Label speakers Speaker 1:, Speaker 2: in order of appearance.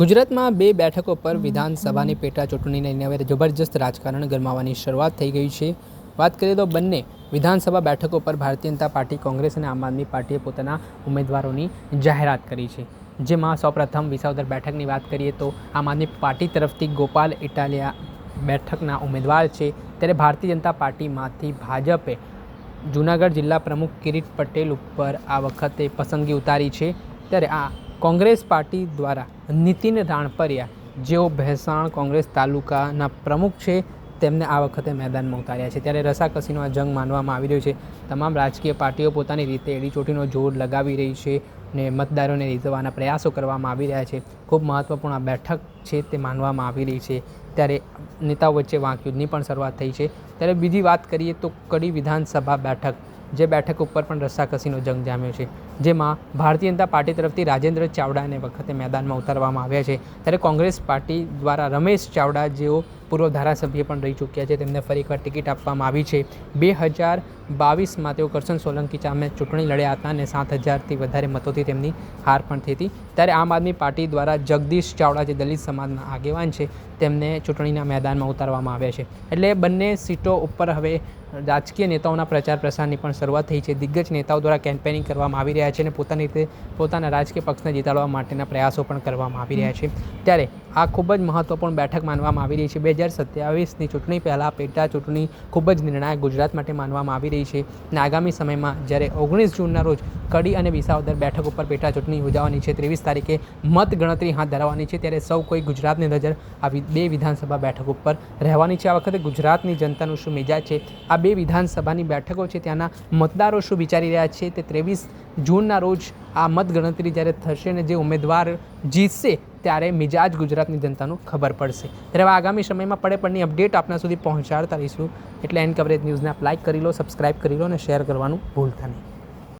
Speaker 1: ગુજરાતમાં બે બેઠકો પર વિધાનસભાની પેટા ચૂંટણીને લઈને હવે જબરજસ્ત રાજકારણ ગરમાવાની શરૂઆત થઈ ગઈ છે. વાત કરીએ તો બંને વિધાનસભા બેઠકો પર ભારતીય જનતા પાર્ટી, કોંગ્રેસ અને આમ આદમી પાર્ટીએ પોતાના ઉમેદવારોની જાહેરાત કરી છે. જેમાં સૌપ્રથમ વિસાવદર બેઠકની વાત કરીએ તો આમ આદમી પાર્ટી તરફથી ગોપાલ ઇટાલિયા બેઠકના ઉમેદવાર છે. ત્યારે ભારતીય જનતા પાર્ટીમાંથી ભાજપે જૂનાગઢ જિલ્લા પ્રમુખ કિરીટ પટેલ ઉપર આ વખતે પસંદગી ઉતારી છે. ત્યારે આ કોંગ્રેસ પાર્ટી દ્વારા નીતિન રાણપરિયા, જેઓ ભેંસાણ કોંગ્રેસ તાલુકાના પ્રમુખ છે, તેમને આ વખતે મેદાનમાં ઉતાર્યા છે. ત્યારે રસાકસીનો આ જંગ માનવામાં આવી રહ્યો છે. તમામ રાજકીય પાર્ટીઓ પોતાની રીતે એડીચોટીનો જોર લગાવી રહી છે ને મતદારોને રીઝવવાના પ્રયાસો કરવામાં આવી રહ્યા છે. ખૂબ મહત્ત્વપૂર્ણ આ બેઠક છે તે માનવામાં આવી રહી છે. ત્યારે નેતાઓ વચ્ચે વાંકયુદ્ધની પણ શરૂઆત થઈ છે. ત્યારે બીજી વાત કરીએ તો કડી વિધાનસભા બેઠક, જે બેઠક ઉપર પણ રસાકસીનો જંગ જામ્યો છે. જેમાં ભારતીય જનતા પાર્ટી તરફથી રાજેન્દ્ર ચાવડાને વખતે મેદાનમાં ઉતારવામાં આવ્યા છે. ત્યારે કોંગ્રેસ પાર્ટી દ્વારા રમેશ ચાવડા જેઓ પૂર્વ ધારાસભ્ય પણ રહી ચૂક્યા છે. તેમને ફરી એકવાર ટિકિટ આપવામાં આવી છે. બે હજાર બાવીસમાં તેઓ કરશન સોલંકી સામે ચૂંટણી લડ્યા હતા અને સાત હજારથી વધારે મતોથી તેમની હાર પણ થઈ હતી. ત્યારે આમ આદમી પાર્ટી દ્વારા જગદીશ ચાવડા, જે દલિત સમાજના આગેવાન છે, તેમને ચૂંટણીના મેદાનમાં ઉતારવામાં આવ્યા છે. એટલે બંને સીટો ઉપર હવે રાજકીય નેતાઓના પ્રચાર પ્રસારની પણ શરૂઆત થઈ છે. દિગ્ગજ નેતાઓ દ્વારા કેમ્પેનિંગ કરવામાં આવી રહ્યા છે અને પોતાની રીતે પોતાના રાજકીય પક્ષને જીતાડવા માટેના પ્રયાસો પણ કરવામાં આવી રહ્યા છે. ત્યારે આ ખૂબ જ મહત્ત્વપૂર્ણ બેઠક માનવામાં આવી રહી છે. બે હજાર સત્યાવીસની ચૂંટણી પહેલાં પેટા ચૂંટણી ખૂબ જ નિર્ણાયક ગુજરાત માટે માનવામાં આવી રહી છે. અને આગામી સમયમાં જ્યારે ઓગણીસ જૂનના રોજ કડી અને વિસાવદર બેઠક ઉપર પેટા ચૂંટણી યોજાવાની છે, ત્રેવીસ તારીખે મત ગણતરી હાથ ધરાવવાની છે, ત્યારે સૌ કોઈ ગુજરાતની નજર આવી બે વિધાનસભા બેઠક ઉપર રહેવાની છે. આ વખતે ગુજરાતની જનતાનું શું મિજાજ છે? આ બે વિધાનસભાની બેઠકો છે, ત્યાંના મતદારો શું વિચારી રહ્યા છે? તે ત્રેવીસ જૂનના રોજ આ મતગણતરી જ્યારે થશે ને જે ઉમેદવાર જીતશે ત્યારે મિજાજ ગુજરાતની જનતાનું ખબર પડશે. ત્યારે આગામી સમયમાં પડે પડની અપડેટ આપના સુધી પહોંચાડતા રહીશું. એટલે એન કવરેજ ન્યૂઝને આપ લાઇક કરી લો સબસ્ક્રાઇબ કરી લો અને શેર કરવાનું ભૂલતા નહીં.